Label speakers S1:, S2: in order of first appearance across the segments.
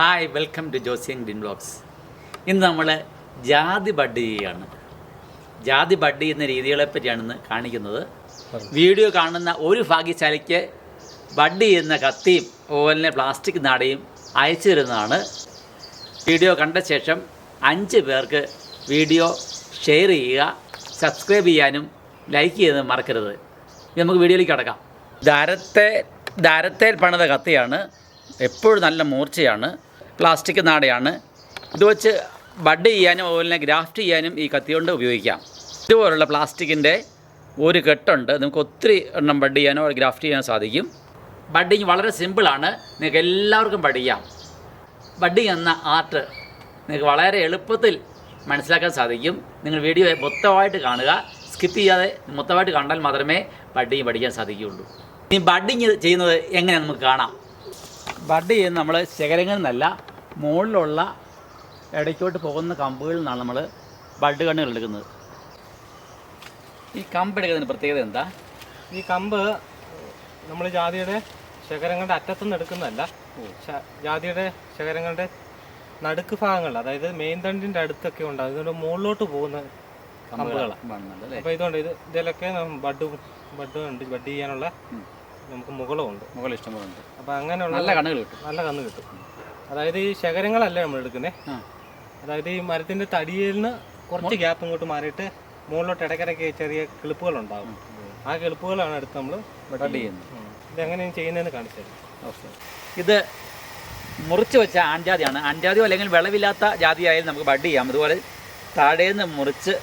S1: Hi welcome to Josian green blogs ഇന്ന് നമ്മൾ ജാതി ബഡ് ചെയ്യുകയാണ് ജാതി ബഡ് ചെയ്യുന്ന രീതികളെ പറ്റിയാണ് ഇന്ന് കാണിക്കുന്നത്. വീഡിയോ കാണുന്ന ഒരു ഭാഗ്യശാലിക്ക് ബഡ് ചെയ്യുന്ന കത്തിയും അതുപോലെ പ്ലാസ്റ്റിക് നാടയും അയച്ചു തരുന്നതാണ്. വീഡിയോ കണ്ട ശേഷം അഞ്ച് പേർക്ക് വീഡിയോ ഷെയർ ചെയ്യുക സബ്സ്ക്രൈബ് ചെയ്യാനും ലൈക്ക് ചെയ്യുന്നത് മറക്കരുത്. നമുക്ക് വീഡിയോയിലേക്ക് കടക്കാം. ദാരത്തെ ദാരത്തേൽ പണിത കത്തിയാണ്. എപ്പോഴും നല്ല മൂർച്ചയാണ്. പ്ലാസ്റ്റിക് നാടയാണ്. ഇത് വെച്ച് ബഡ് ചെയ്യാനും അതുപോലെ തന്നെ ഗ്രാഫ്റ്റ് ചെയ്യാനും ഈ കത്തി കൊണ്ട് ഉപയോഗിക്കാം. ഇതുപോലുള്ള പ്ലാസ്റ്റിക്കിന്റെ ഒരു കെട്ടുണ്ട്. നമുക്ക് ഒത്തിരി എണ്ണം ബഡ് ചെയ്യാനോ ഗ്രാഫ്റ്റ് ചെയ്യാനോ സാധിക്കും. ബഡിങ് വളരെ സിമ്പിളാണ്. നിങ്ങൾക്ക് എല്ലാവർക്കും ബഡ് ചെയ്യാം. ബഡ്ഡിങ് എന്ന ആർട്ട് നിങ്ങൾക്ക് വളരെ എളുപ്പത്തിൽ മനസ്സിലാക്കാൻ സാധിക്കും. നിങ്ങൾ വീഡിയോ മൊത്തമായിട്ട് കാണുക. സ്കിപ്പ് ചെയ്യാതെ മൊത്തമായിട്ട് കണ്ടാൽ മാത്രമേ ബഡ്ഡിങ് പഠിക്കാൻ സാധിക്കുകയുള്ളൂ. ഇനി ബഡ്ഡിങ് ചെയ്യുന്നത് എങ്ങനെയാണ് നമുക്ക് കാണാം. ബഡ് ചെയ്യുന്ന നമ്മൾ ശേഖരങ്ങളിൽ നിന്നല്ല മുകളിലുള്ള ഇടയ്ക്കോട്ട് പോകുന്ന കമ്പുകളിൽ നിന്നാണ് നമ്മൾ ബഡ് കണ്ണുകൾ എടുക്കുന്നത്. ഈ കമ്പ് എടുക്കുന്നതിന് പ്രത്യേകത എന്താ?
S2: ഈ കമ്പ് നമ്മൾ ജാതിയുടെ ശകരങ്ങളുടെ അറ്റത്തുനിന്ന് എടുക്കുന്നതല്ല. ജാതിയുടെ ശകരങ്ങളുടെ നടുക്ക് ഭാഗങ്ങൾ അതായത് മെയിൻ തണ്ടിന്റെ അടുത്തൊക്കെ ഉണ്ട് അതുകൊണ്ട് മുകളിലോട്ട് പോകുന്ന കമ്പുകളാണ് അപ്പോൾ ഇതുകൊണ്ട് ഇത് ഇതിലൊക്കെ ബഡ് ബഡ് ഉണ്ട് ബഡ് ചെയ്യാനുള്ള നമുക്ക് മുകളുമുണ്ട്
S1: മുകളിൽ ഇഷ്ടംപോലെ
S2: അപ്പോൾ അങ്ങനെയുള്ള
S1: നല്ല കണ്ണുകൾ കിട്ടും.
S2: നല്ല കണ്ണ് കിട്ടും. അതായത് ഈ ശകരങ്ങളല്ല നമ്മൾ എടുക്കുന്നത് അതായത് ഈ മരത്തിന്റെ തടിയിൽ നിന്ന് കുറച്ച് ഗ്യാപ്പ് ഇങ്ങോട്ട് മാറിയിട്ട് മുകളിലോട്ട് ഇടയ്ക്കിടയ്ക്ക് ചെറിയ കിളിപ്പുകൾ ഉണ്ടാകും ആ കിളിപ്പുകളാണ് എടുത്ത് നമ്മൾ
S1: ബഡ് ചെയ്യുന്നത്.
S2: ഇതെങ്ങനെയാണ് ചെയ്യുന്നതെന്ന് കാണിച്ചത്
S1: ഓക്കെ. ഇത് മുറിച്ച് വെച്ച ആൻജാതിയാണ് ആൻജാതിയോ അല്ലെങ്കിൽ വിളവില്ലാത്ത ജാതിയായാലും നമുക്ക് ബഡ് ചെയ്യാം. അതുപോലെ താഴേന്ന് മുറിച്ച്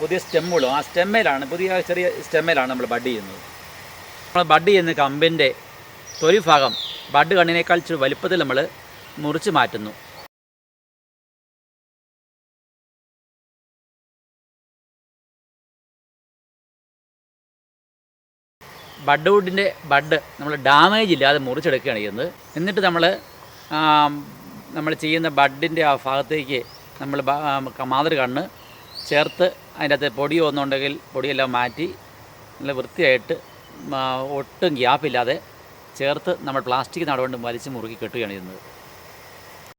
S1: പുതിയ സ്റ്റെമ്മുകളും ആ സ്റ്റെമ്മയിലാണ് പുതിയ ചെറിയ സ്റ്റെമ്മയിലാണ് നമ്മൾ ബഡ് ചെയ്യുന്നത്. നമ്മൾ ബഡ് ചെയ്യുന്ന കമ്പിന്റെ തൊലി ഭാഗം ബഡ് കണ്ണിനേക്കാൾ ഇച്ചിരി വലുപ്പത്തിൽ നമ്മൾ മുറിച്ച് മാറ്റുന്നു. ബഡ് വുഡിന്റെ ബഡ് നമ്മൾ ഡാമേജ് ഇല്ലാതെ മുറിച്ചെടുക്കുകയാണ് ചെയ്യുന്നത്. എന്നിട്ട് നമ്മൾ നമ്മൾ ചെയ്യുന്ന ബഡിന്റെ ആ ഭാഗത്തേക്ക് നമ്മൾ മാതൃ കണ്ണ് ചേർത്ത് അതിന്റെ അകത്ത് പൊടിയോ ഒന്നുണ്ടെങ്കിൽ പൊടിയെല്ലാം മാറ്റി നല്ല വൃത്തിയായിട്ട് ഒട്ടും ഗ്യാപ്പില്ലാതെ ചേർത്ത് നമ്മൾ പ്ലാസ്റ്റിക് നടകൊണ്ട് വലിച്ച് മുറുക്കി കെട്ടുകയാണ് ചെയ്യുന്നത്